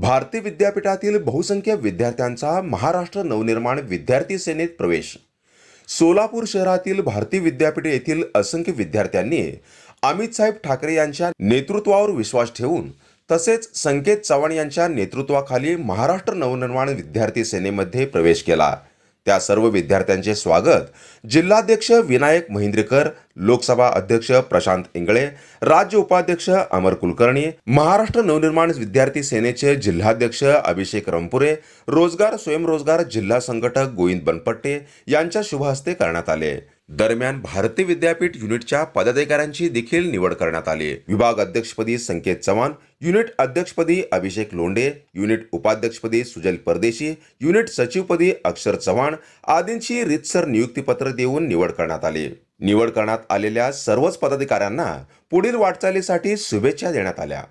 भारती विद्यापीठातील बहुसंख्य विद्यार्थ्यांचा महाराष्ट्र नवनिर्माण विद्यार्थी सेनेत प्रवेश. सोलापूर शहरातील भारती विद्यापीठ येथील असंख्य विद्यार्थ्यांनी अमित साहेब ठाकरे यांच्या नेतृत्वावर विश्वास ठेवून तसेच संकेत चव्हाण यांच्या नेतृत्वाखाली महाराष्ट्र नवनिर्माण विद्यार्थी सेनेमध्ये प्रवेश केला. त्या सर्व विद्यार्थ्यांचे स्वागत. जिल्हाध्यक्ष विनायक महिंद्रेकर लोकसभा अध्यक्ष प्रशांत इंगळे राज्य उपाध्यक्ष अमर कुलकर्णी महाराष्ट्र नवनिर्माण विद्यार्थी सेनेचे जिल्हाध्यक्ष अभिषेक रंपुरे रोजगार स्वयंरोजगार जिल्हा संघटक गोविंद बनपट्टे यांच्या शुभहस्ते करण्यात आले. दरम्यान भारती विद्यापीठ युनिटच्या पदाधिकाऱ्यांची देखील निवड करण्यात आली विभाग अध्यक्षपदी संकेत चव्हाण युनिट अध्यक्षपदी अभिषेक लोंढे युनिट उपाध्यक्षपदी सुजल परदेशी युनिट सचिवपदी अक्षर चव्हाण आदींची रितसर नियुक्तीपत्र देऊन निवड करण्यात आली निवड करण्यात आलेल्या सर्वच पदाधिकाऱ्यांना पुढील वाटचालीसाठी शुभेच्छा देण्यात आल्या.